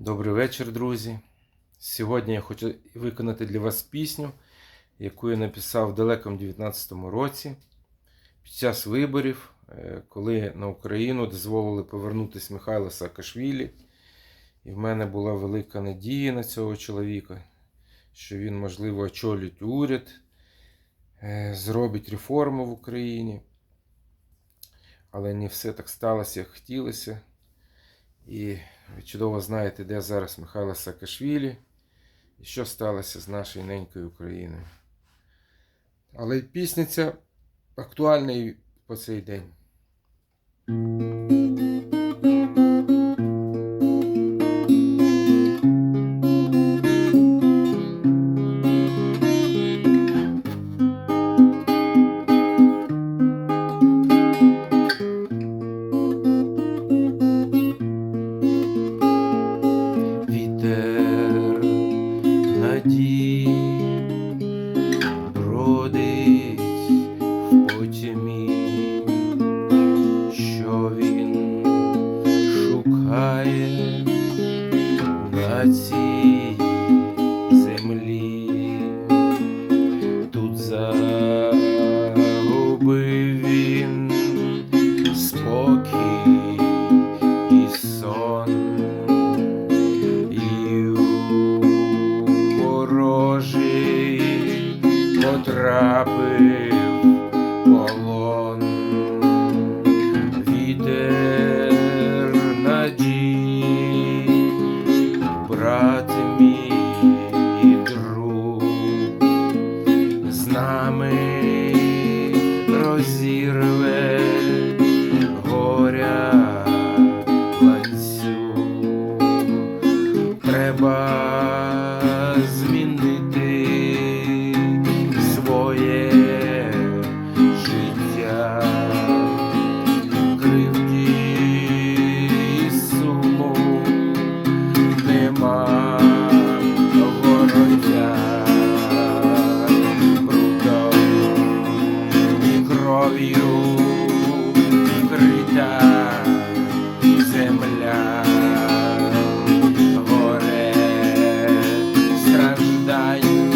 Добрий вечір, друзі. Сьогодні я хочу виконати для вас пісню, яку я написав в далекому 19-му році під час виборів, е, коли на Україну дозволили повернутися Михайло Саакашвілі. І в мене була велика надія на цього чоловіка, що він, можливо, очолить уряд, е, зробить реформи в Україні. Але не все так сталося, як хотілося. І ви чудово знаєте, де зараз Михайло Саакашвілі і що сталося з нашою ненькою Україною. Але пісня ця актуальна і по цей день. Потямі, що він шукає на цій землі. Тут загубив він спокій і сон. І ворожий потрапив змінити I.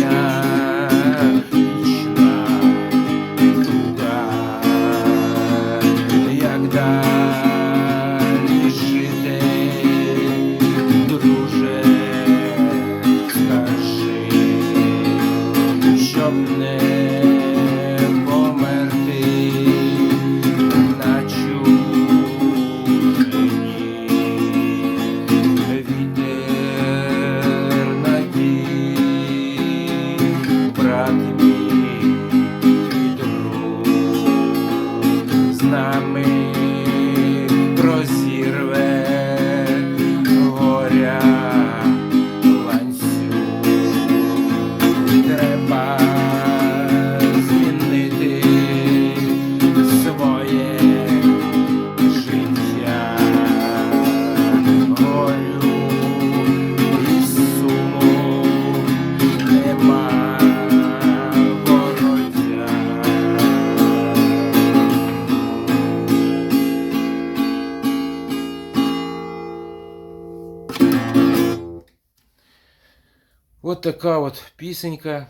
От така от пісенька,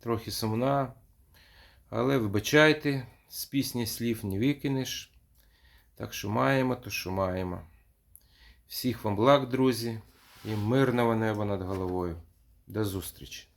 трохи сумна, але вибачайте, з пісні слів не викинеш. Так що маємо, то що маємо. Всіх вам благ, друзі, і мирного неба над головою. До зустрічі!